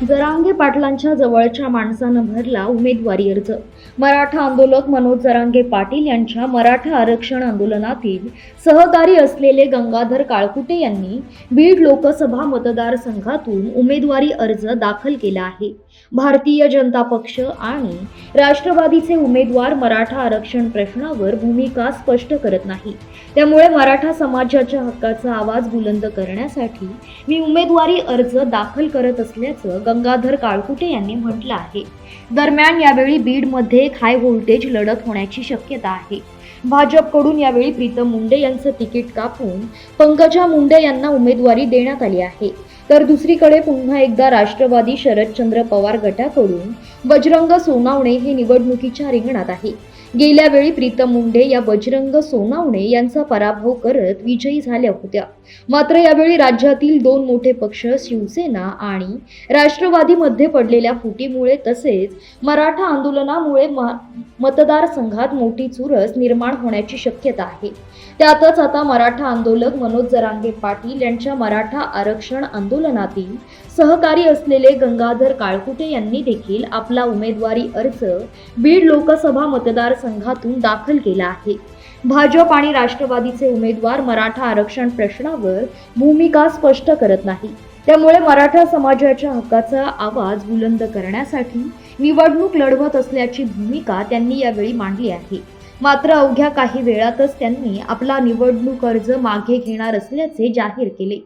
जरांगे पाटलांच्या जवळच्या माणसानं भरला उमेदवारी अर्ज. मराठा आंदोलक मनोज जरांगे पाटील यांच्या मराठा आरक्षण आंदोलनातील सहकारी असलेले गंगाधर काळकुटे यांनी बीड लोकसभा मतदारसंघातून उमेदवारी अर्ज दाखल केला आहे. भारतीय जनता पक्ष आणि राष्ट्रवादीचे उमेदवार मराठा आरक्षण प्रश्नावर भूमिका स्पष्ट करत नाही. त्यामुळे मराठा समाजाच्या हक्काचा आवाज बुलंद करण्यासाठी मी उमेदवारी अर्ज दाखल करत असल्याचं गंगाधर काळकुटे यांनी म्हटलं आहे. दरम्यान यावेळी बीडमध्ये एक हाय व्होल्टेज लढत होण्याची शक्यता आहे. भाजपकडून यावेळी प्रीतम मुंडे यांचं तिकीट कापून पंकजा मुंडे यांना उमेदवारी देण्यात आली आहे. तर दुसरीकडे पुन्हा एकदा राष्ट्रवादी शरदचंद्र पवार गटाकडून बजरंग सोनावणे हे निवडणुकीच्या रिंगणात आहे. गेल्या वेळी प्रीतम मुंडे या बजरंग सोनावणे यांचा पराभव करत विजयी झाल्या होत्या. मात्र यावेळी राज्यातील दोन मोठे पक्ष शिवसेना आणि राष्ट्रवादीमध्ये पडलेल्या फुटीमुळे तसेच मराठा आंदोलनामुळे मतदारसंघात मोठी चुरस निर्माण होण्याची शक्यता आहे. त्यातच आता मराठा आंदोलक मनोज जरांगे पाटील यांच्या मराठा आरक्षण आंदोलनातील सहकारी असलेले गंगाधर काळकुटे यांनी देखील आपला उमेदवारी अर्ज बीड लोकसभा मतदारसंघातून दाखल केला आहे. भाजप आणि राष्ट्रवादीचे उमेदवार मराठा आरक्षण प्रश्नावर भूमिका स्पष्ट करत नाही. त्यामुळे मराठा समाजाच्या हक्काचा आवाज बुलंद करण्यासाठी निवडणूक लढवत असल्याची भूमिका त्यांनी यावेळी मांडली आहे. मात्र अवघ्या काही वेळातच त्यांनी आपला निवडणूक अर्ज मागे घेणार असल्याचे जाहीर केले.